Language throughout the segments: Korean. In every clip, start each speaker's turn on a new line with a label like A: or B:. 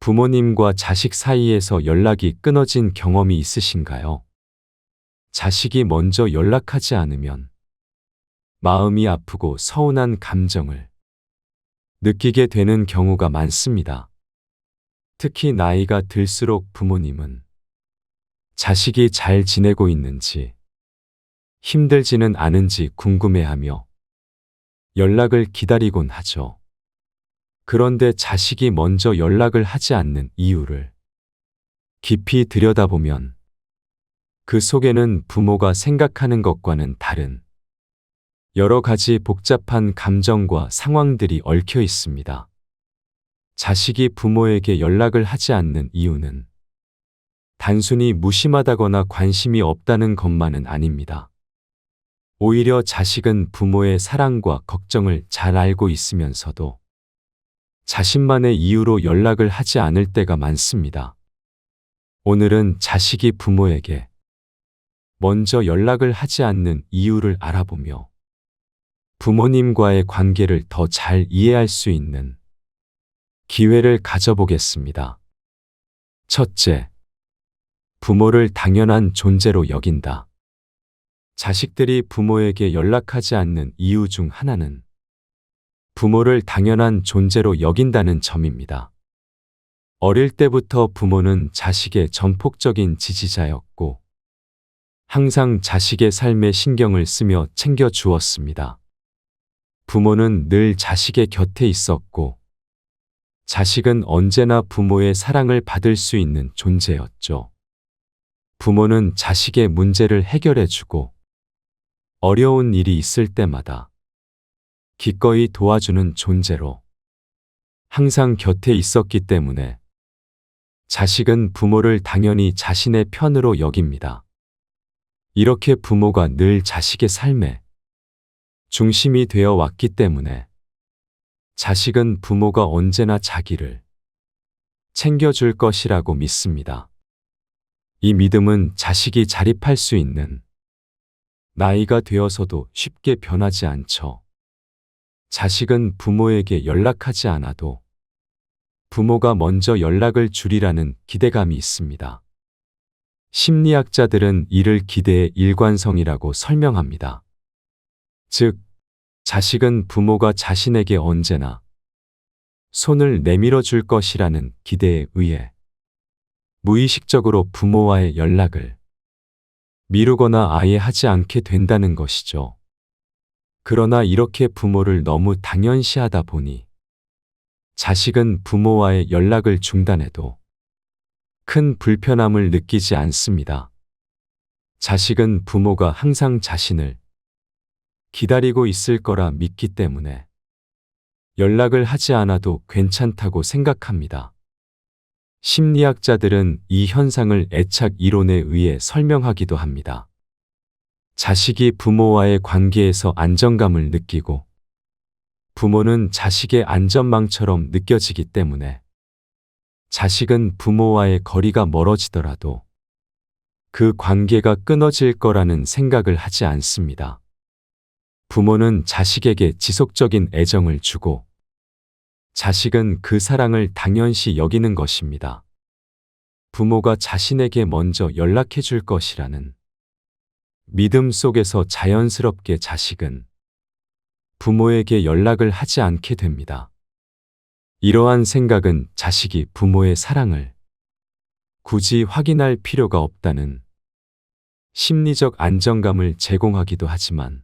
A: 부모님과 자식 사이에서 연락이 끊어진 경험이 있으신가요? 자식이 먼저 연락하지 않으면 마음이 아프고 서운한 감정을 느끼게 되는 경우가 많습니다. 특히 나이가 들수록 부모님은 자식이 잘 지내고 있는지 힘들지는 않은지 궁금해하며 연락을 기다리곤 하죠. 그런데 자식이 먼저 연락을 하지 않는 이유를 깊이 들여다보면 그 속에는 부모가 생각하는 것과는 다른 여러 가지 복잡한 감정과 상황들이 얽혀 있습니다. 자식이 부모에게 연락을 하지 않는 이유는 단순히 무심하다거나 관심이 없다는 것만은 아닙니다. 오히려 자식은 부모의 사랑과 걱정을 잘 알고 있으면서도 자신만의 이유로 연락을 하지 않을 때가 많습니다. 오늘은 자식이 부모에게 먼저 연락을 하지 않는 이유를 알아보며 부모님과의 관계를 더 잘 이해할 수 있는 기회를 가져보겠습니다. 첫째, 부모를 당연한 존재로 여긴다. 자식들이 부모에게 연락하지 않는 이유 중 하나는 부모를 당연한 존재로 여긴다는 점입니다. 어릴 때부터 부모는 자식의 전폭적인 지지자였고, 항상 자식의 삶에 신경을 쓰며 챙겨 주었습니다. 부모는 늘 자식의 곁에 있었고, 자식은 언제나 부모의 사랑을 받을 수 있는 존재였죠. 부모는 자식의 문제를 해결해 주고, 어려운 일이 있을 때마다 기꺼이 도와주는 존재로 항상 곁에 있었기 때문에 자식은 부모를 당연히 자신의 편으로 여깁니다. 이렇게 부모가 늘 자식의 삶에 중심이 되어 왔기 때문에 자식은 부모가 언제나 자기를 챙겨줄 것이라고 믿습니다. 이 믿음은 자식이 자립할 수 있는 나이가 되어서도 쉽게 변하지 않죠. 자식은 부모에게 연락하지 않아도 부모가 먼저 연락을 주리라는 기대감이 있습니다. 심리학자들은 이를 기대의 일관성이라고 설명합니다. 즉, 자식은 부모가 자신에게 언제나 손을 내밀어 줄 것이라는 기대에 의해 무의식적으로 부모와의 연락을 미루거나 아예 하지 않게 된다는 것이죠. 그러나 이렇게 부모를 너무 당연시하다 보니 자식은 부모와의 연락을 중단해도 큰 불편함을 느끼지 않습니다. 자식은 부모가 항상 자신을 기다리고 있을 거라 믿기 때문에 연락을 하지 않아도 괜찮다고 생각합니다. 심리학자들은 이 현상을 애착 이론에 의해 설명하기도 합니다. 자식이 부모와의 관계에서 안정감을 느끼고 부모는 자식의 안전망처럼 느껴지기 때문에 자식은 부모와의 거리가 멀어지더라도 그 관계가 끊어질 거라는 생각을 하지 않습니다. 부모는 자식에게 지속적인 애정을 주고 자식은 그 사랑을 당연시 여기는 것입니다. 부모가 자신에게 먼저 연락해 줄 것이라는 믿음 속에서 자연스럽게 자식은 부모에게 연락을 하지 않게 됩니다. 이러한 생각은 자식이 부모의 사랑을 굳이 확인할 필요가 없다는 심리적 안정감을 제공하기도 하지만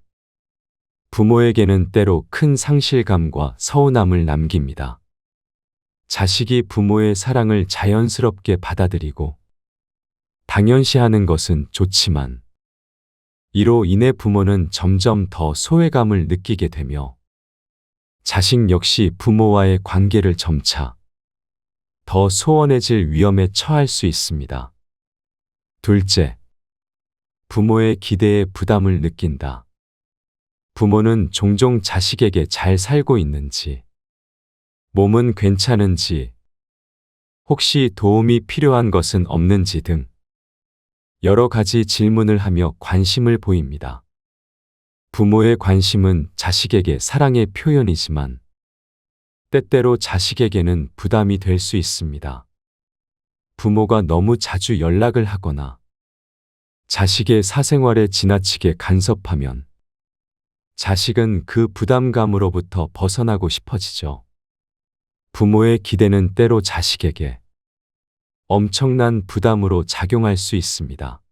A: 부모에게는 때로 큰 상실감과 서운함을 남깁니다. 자식이 부모의 사랑을 자연스럽게 받아들이고 당연시하는 것은 좋지만 이로 인해 부모는 점점 더 소외감을 느끼게 되며 자식 역시 부모와의 관계를 점차 더 소원해질 위험에 처할 수 있습니다. 둘째, 부모의 기대에 부담을 느낀다. 부모는 종종 자식에게 잘 살고 있는지, 몸은 괜찮은지, 혹시 도움이 필요한 것은 없는지 등 여러 가지 질문을 하며 관심을 보입니다. 부모의 관심은 자식에게 사랑의 표현이지만 때때로 자식에게는 부담이 될 수 있습니다. 부모가 너무 자주 연락을 하거나 자식의 사생활에 지나치게 간섭하면 자식은 그 부담감으로부터 벗어나고 싶어지죠. 부모의 기대는 때로 자식에게 엄청난 부담으로 작용할 수 있습니다.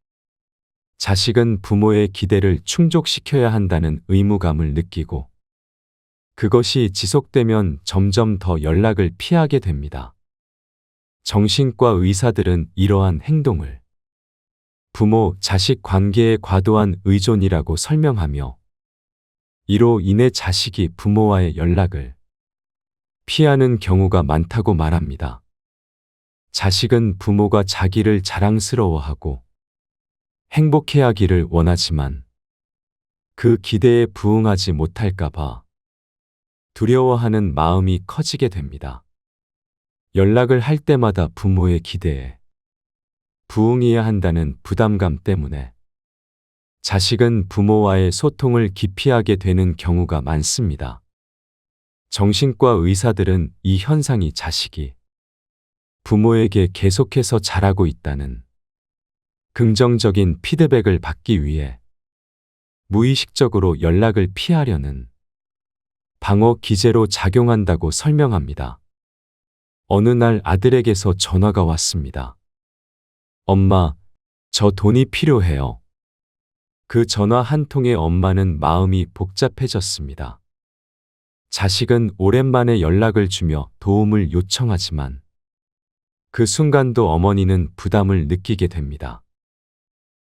A: 자식은 부모의 기대를 충족시켜야 한다는 의무감을 느끼고 그것이 지속되면 점점 더 연락을 피하게 됩니다. 정신과 의사들은 이러한 행동을 부모 자식 관계의 과도한 의존이라고 설명하며 이로 인해 자식이 부모와의 연락을 피하는 경우가 많다고 말합니다. 자식은 부모가 자기를 자랑스러워하고 행복해 하기를 원하지만 그 기대에 부응하지 못할까봐 두려워하는 마음이 커지게 됩니다. 연락을 할 때마다 부모의 기대에 부응해야 한다는 부담감 때문에 자식은 부모와의 소통을 기피하게 되는 경우가 많습니다. 정신과 의사들은 이 현상이 자식이 부모에게 계속해서 잘하고 있다는 긍정적인 피드백을 받기 위해 무의식적으로 연락을 피하려는 방어 기제로 작용한다고 설명합니다. 어느 날 아들에게서 전화가 왔습니다. 엄마, 저 돈이 필요해요. 그 전화 한 통에 엄마는 마음이 복잡해졌습니다. 자식은 오랜만에 연락을 주며 도움을 요청하지만 그 순간도 어머니는 부담을 느끼게 됩니다.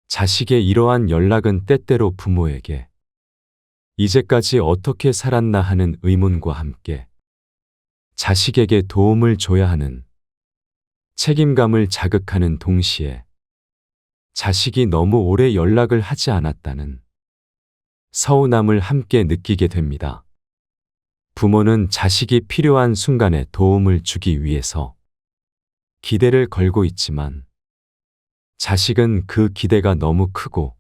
A: 자식의 이러한 연락은 때때로 부모에게 이제까지 어떻게 살았나 하는 의문과 함께 자식에게 도움을 줘야 하는 책임감을 자극하는 동시에 자식이 너무 오래 연락을 하지 않았다는 서운함을 함께 느끼게 됩니다. 부모는 자식이 필요한 순간에 도움을 주기 위해서 기대를 걸고 있지만 자식은 그 기대가 너무 크고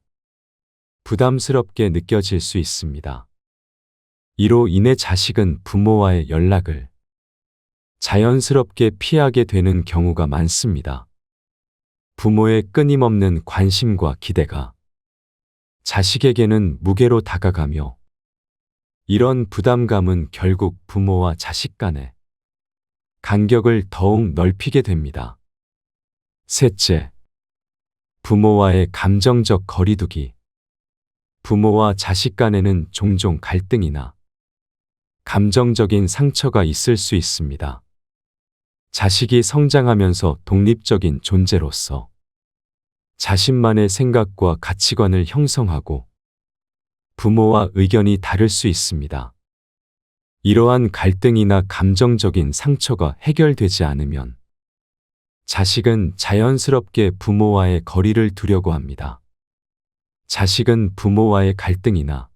A: 부담스럽게 느껴질 수 있습니다. 이로 인해 자식은 부모와의 연락을 자연스럽게 피하게 되는 경우가 많습니다. 부모의 끊임없는 관심과 기대가 자식에게는 무게로 다가가며 이런 부담감은 결국 부모와 자식 간의 간격을 더욱 넓히게 됩니다. 셋째, 부모와의 감정적 거리두기. 부모와 자식 간에는 종종 갈등이나 감정적인 상처가 있을 수 있습니다. 자식이 성장하면서 독립적인 존재로서 자신만의 생각과 가치관을 형성하고 부모와 의견이 다를 수 있습니다. 이러한 갈등이나 감정적인 상처가 해결되지 않으면 자식은 자연스럽게 부모와의 거리를 두려고 합니다. 자식은 부모와의 갈등이나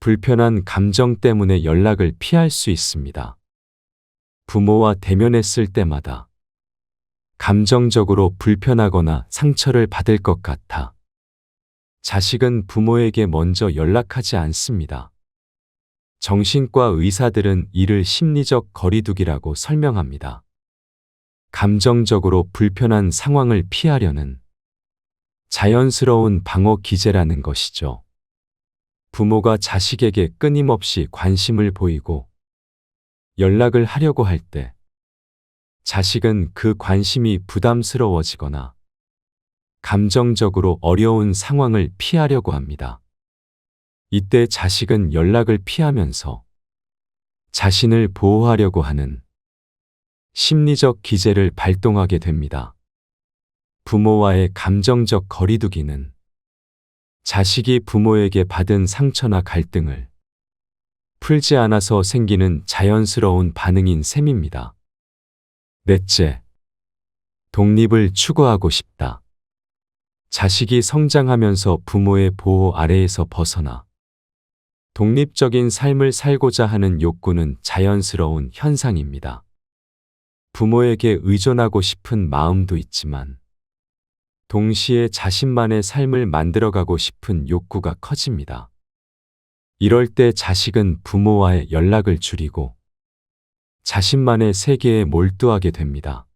A: 불편한 감정 때문에 연락을 피할 수 있습니다. 부모와 대면했을 때마다 감정적으로 불편하거나 상처를 받을 것 같아 자식은 부모에게 먼저 연락하지 않습니다. 정신과 의사들은 이를 심리적 거리두기라고 설명합니다. 감정적으로 불편한 상황을 피하려는 자연스러운 방어 기제라는 것이죠. 부모가 자식에게 끊임없이 관심을 보이고 연락을 하려고 할 때 자식은 그 관심이 부담스러워지거나 감정적으로 어려운 상황을 피하려고 합니다. 이때 자식은 연락을 피하면서 자신을 보호하려고 하는 심리적 기제를 발동하게 됩니다. 부모와의 감정적 거리두기는 자식이 부모에게 받은 상처나 갈등을 풀지 않아서 생기는 자연스러운 반응인 셈입니다. 넷째, 독립을 추구하고 싶다. 자식이 성장하면서 부모의 보호 아래에서 벗어나 독립적인 삶을 살고자 하는 욕구는 자연스러운 현상입니다. 부모에게 의존하고 싶은 마음도 있지만 동시에 자신만의 삶을 만들어가고 싶은 욕구가 커집니다. 이럴 때 자식은 부모와의 연락을 줄이고 자신만의 세계에 몰두하게 됩니다.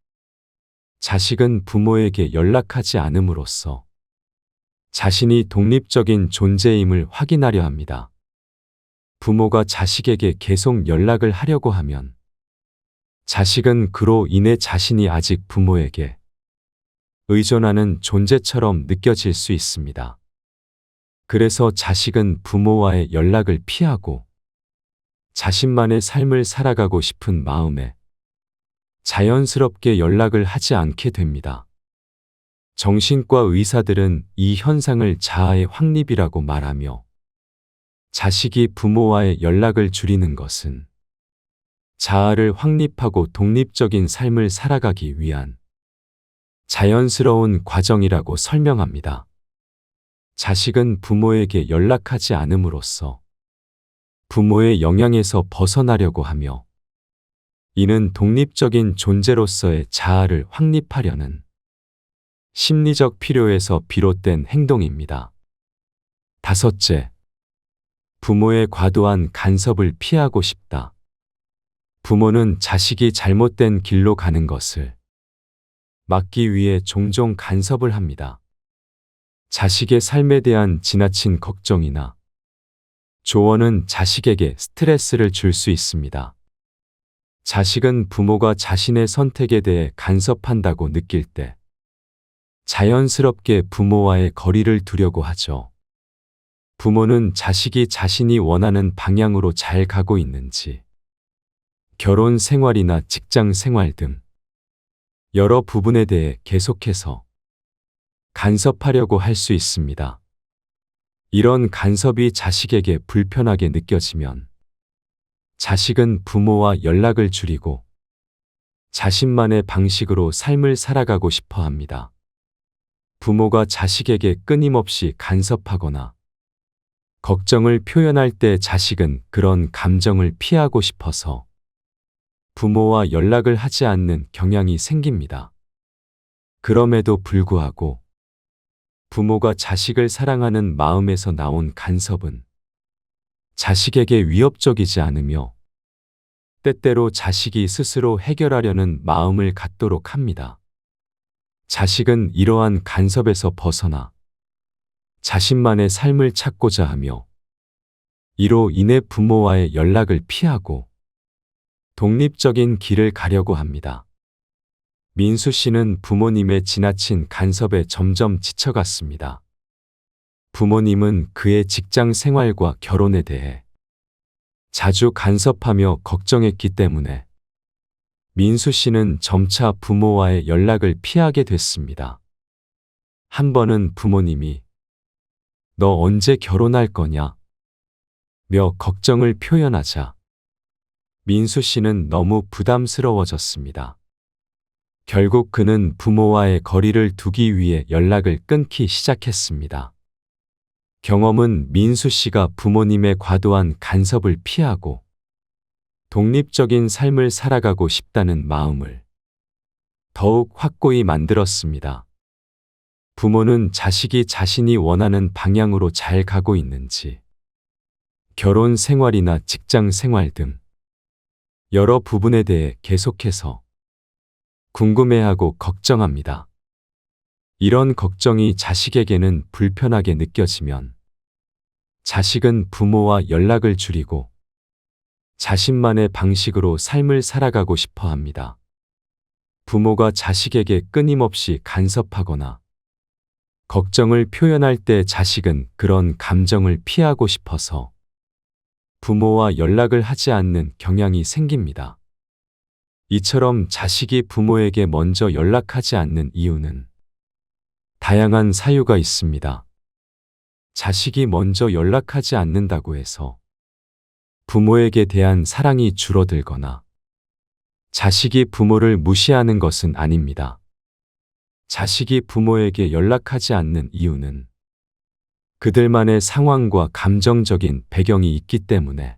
A: 자식은 부모에게 연락하지 않음으로써 자신이 독립적인 존재임을 확인하려 합니다. 부모가 자식에게 계속 연락을 하려고 하면 자식은 그로 인해 자신이 아직 부모에게 의존하는 존재처럼 느껴질 수 있습니다. 그래서 자식은 부모와의 연락을 피하고 자신만의 삶을 살아가고 싶은 마음에 자연스럽게 연락을 하지 않게 됩니다. 정신과 의사들은 이 현상을 자아의 확립이라고 말하며 자식이 부모와의 연락을 줄이는 것은 자아를 확립하고 독립적인 삶을 살아가기 위한 자연스러운 과정이라고 설명합니다. 자식은 부모에게 연락하지 않음으로써 부모의 영향에서 벗어나려고 하며 이는 독립적인 존재로서의 자아를 확립하려는 심리적 필요에서 비롯된 행동입니다. 다섯째, 부모의 과도한 간섭을 피하고 싶다. 부모는 자식이 잘못된 길로 가는 것을 막기 위해 종종 간섭을 합니다. 자식의 삶에 대한 지나친 걱정이나 조언은 자식에게 스트레스를 줄 수 있습니다. 자식은 부모가 자신의 선택에 대해 간섭한다고 느낄 때 자연스럽게 부모와의 거리를 두려고 하죠. 부모는 자식이 자신이 원하는 방향으로 잘 가고 있는지, 결혼 생활이나 직장 생활 등 여러 부분에 대해 계속해서 간섭하려고 할 수 있습니다. 이런 간섭이 자식에게 불편하게 느껴지면 자식은 부모와 연락을 줄이고 자신만의 방식으로 삶을 살아가고 싶어 합니다. 부모가 자식에게 끊임없이 간섭하거나 걱정을 표현할 때 자식은 그런 감정을 피하고 싶어서 부모와 연락을 하지 않는 경향이 생깁니다. 그럼에도 불구하고 부모가 자식을 사랑하는 마음에서 나온 간섭은 자식에게 위협적이지 않으며 때때로 자식이 스스로 해결하려는 마음을 갖도록 합니다. 자식은 이러한 간섭에서 벗어나 자신만의 삶을 찾고자 하며 이로 인해 부모와의 연락을 피하고 독립적인 길을 가려고 합니다. 민수 씨는 부모님의 지나친 간섭에 점점 지쳐갔습니다. 부모님은 그의 직장 생활과 결혼에 대해 자주 간섭하며 걱정했기 때문에 민수 씨는 점차 부모와의 연락을 피하게 됐습니다. 한 번은 부모님이 너 언제 결혼할 거냐? 며 걱정을 표현하자 민수 씨는 너무 부담스러워졌습니다. 결국 그는 부모와의 거리를 두기 위해 연락을 끊기 시작했습니다. 경험은 민수 씨가 부모님의 과도한 간섭을 피하고 독립적인 삶을 살아가고 싶다는 마음을 더욱 확고히 만들었습니다. 부모는 자식이 자신이 원하는 방향으로 잘 가고 있는지, 결혼 생활이나 직장 생활 등 여러 부분에 대해 계속해서 궁금해하고 걱정합니다. 이런 걱정이 자식에게는 불편하게 느껴지면 자식은 부모와 연락을 줄이고 자신만의 방식으로 삶을 살아가고 싶어 합니다. 부모가 자식에게 끊임없이 간섭하거나 걱정을 표현할 때 자식은 그런 감정을 피하고 싶어서 부모와 연락을 하지 않는 경향이 생깁니다. 이처럼 자식이 부모에게 먼저 연락하지 않는 이유는 다양한 사유가 있습니다. 자식이 먼저 연락하지 않는다고 해서 부모에게 대한 사랑이 줄어들거나 자식이 부모를 무시하는 것은 아닙니다. 자식이 부모에게 연락하지 않는 이유는 그들만의 상황과 감정적인 배경이 있기 때문에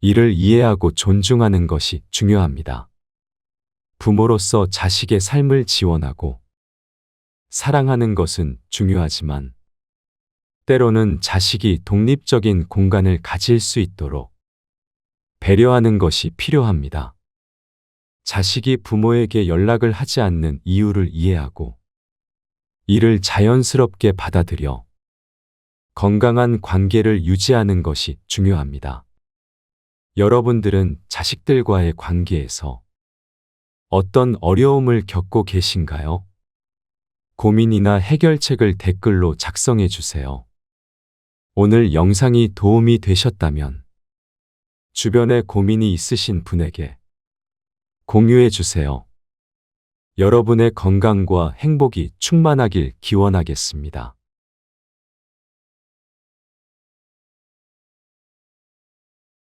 A: 이를 이해하고 존중하는 것이 중요합니다. 부모로서 자식의 삶을 지원하고 사랑하는 것은 중요하지만 때로는 자식이 독립적인 공간을 가질 수 있도록 배려하는 것이 필요합니다. 자식이 부모에게 연락을 하지 않는 이유를 이해하고 이를 자연스럽게 받아들여 건강한 관계를 유지하는 것이 중요합니다. 여러분들은 자식들과의 관계에서 어떤 어려움을 겪고 계신가요? 고민이나 해결책을 댓글로 작성해 주세요. 오늘 영상이 도움이 되셨다면 주변에 고민이 있으신 분에게 공유해 주세요. 여러분의 건강과 행복이 충만하길 기원하겠습니다.